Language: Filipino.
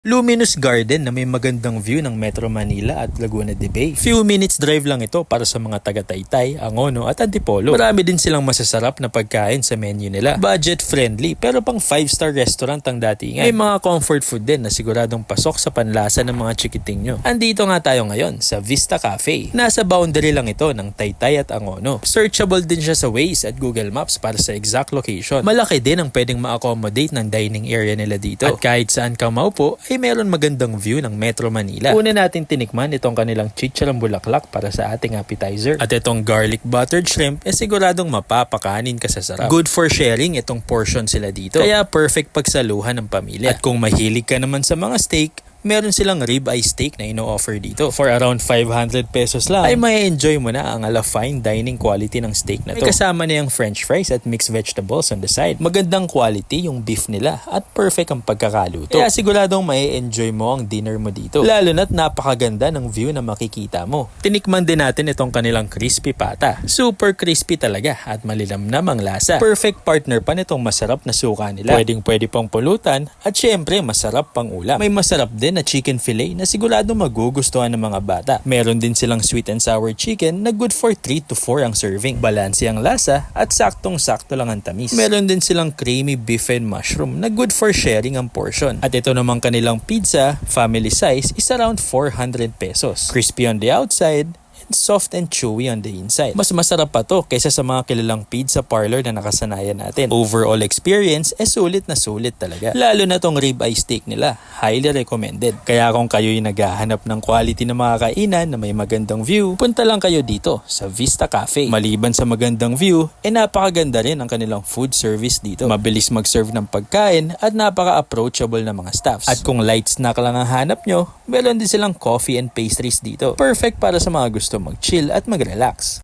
Luminous Garden na may magandang view ng Metro Manila at Laguna de Bay. Few minutes drive lang ito para sa mga taga Taytay, Angono at Antipolo. Marami din silang masasarap na pagkain sa menu nila. Budget friendly pero pang 5-star restaurant ang datingan. May mga comfort food din na siguradong pasok sa panlasa ng mga chikiting nyo. Andito nga tayo ngayon sa Vista Cafe. Nasa boundary lang ito ng Taytay at Angono. Searchable din siya sa Waze at Google Maps para sa exact location. Malaki din ang pwedeng ma-accommodate ng dining area nila dito. At kahit saan ka maupo, ay meron magandang view ng Metro Manila. Una natin tinikman itong kanilang chicharang bulaklak para sa ating appetizer. At itong garlic buttered shrimp, eh siguradong mapapakanin ka sa sarap. Good for sharing itong portion sila dito. Kaya perfect pagsaluhan ng pamilya. At kung mahilig ka naman sa mga steak, meron silang ribeye steak na ino-offer dito. For around 500 pesos lang, ay may enjoy mo na ang ala fine dining quality ng steak na to. May kasama na yung french fries at mixed vegetables on the side. Magandang quality yung beef nila at perfect ang pagkakaluto. Kaya siguradong may enjoy mo ang dinner mo dito. Lalo na't napakaganda ng view na makikita mo. Tinikman din natin itong kanilang crispy pata. Super crispy talaga at malilamnam ang lasa. Perfect partner pa nitong masarap na suka nila. Pwedeng pwede pang pulutan at syempre masarap pang ulam. May masarap din na chicken fillet na sigurado magugustuhan ng mga bata. Meron din silang sweet and sour chicken na good for 3 to 4 ang serving. Balanse ang lasa at saktong-sakto lang ang tamis. Meron din silang creamy beef and mushroom na good for sharing ang portion. At ito naman kanilang pizza, family size, is around 400 pesos. Crispy on the outside, soft and chewy on the inside. Mas masarap pa to kaysa sa mga kilalang pizza parlor na nakasanayan natin. Overall experience, eh sulit na sulit talaga. Lalo na tong ribeye steak nila, highly recommended. Kaya kung kayo'y naghahanap ng quality na mga kainan na may magandang view, punta lang kayo dito sa Vista Cafe. Maliban sa magandang view, eh napakaganda rin ang kanilang food service dito. Mabilis mag-serve ng pagkain at napaka-approachable na mga staffs. At kung light snack lang ang hanap nyo, meron din silang coffee and pastries dito. Perfect para sa mga gusto mag-chill at mag-relax.